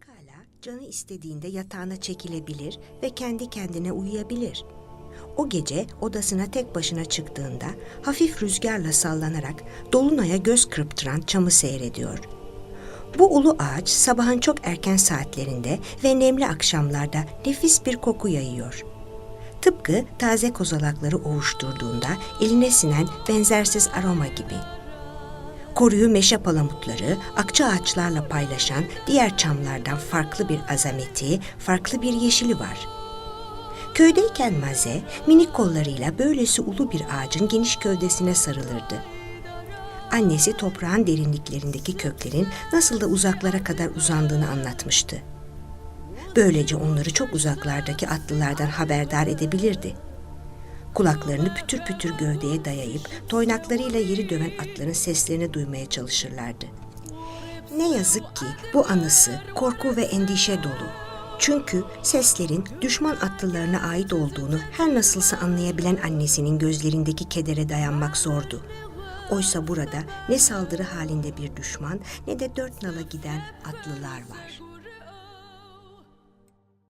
Pekala canı istediğinde yatağına çekilebilir ve kendi kendine uyuyabilir. O gece odasına tek başına çıktığında hafif rüzgarla sallanarak dolunaya göz kırptıran çamı seyrediyor. Bu ulu ağaç sabahın çok erken saatlerinde ve nemli akşamlarda nefis bir koku yayıyor. Tıpkı taze kozalakları ovuşturduğunda eline sinen benzersiz aroma gibi. Koruyu meşe palamutları, akça ağaçlarla paylaşan diğer çamlardan farklı bir azameti, farklı bir yeşili var. Köydeyken Maze, minik kollarıyla böylesi ulu bir ağacın geniş gövdesine sarılırdı. Annesi toprağın derinliklerindeki köklerin nasıl da uzaklara kadar uzandığını anlatmıştı. Böylece onları çok uzaklardaki atlılardan haberdar edebilirdi. Kulaklarını pütür pütür gövdeye dayayıp toynaklarıyla yeri döven atların seslerini duymaya çalışırlardı. Ne yazık ki bu anısı korku ve endişe dolu. Çünkü seslerin düşman atlılarına ait olduğunu her nasılsa anlayabilen annesinin gözlerindeki kedere dayanmak zordu. Oysa burada ne saldırı halinde bir düşman ne de dört nala giden atlılar var.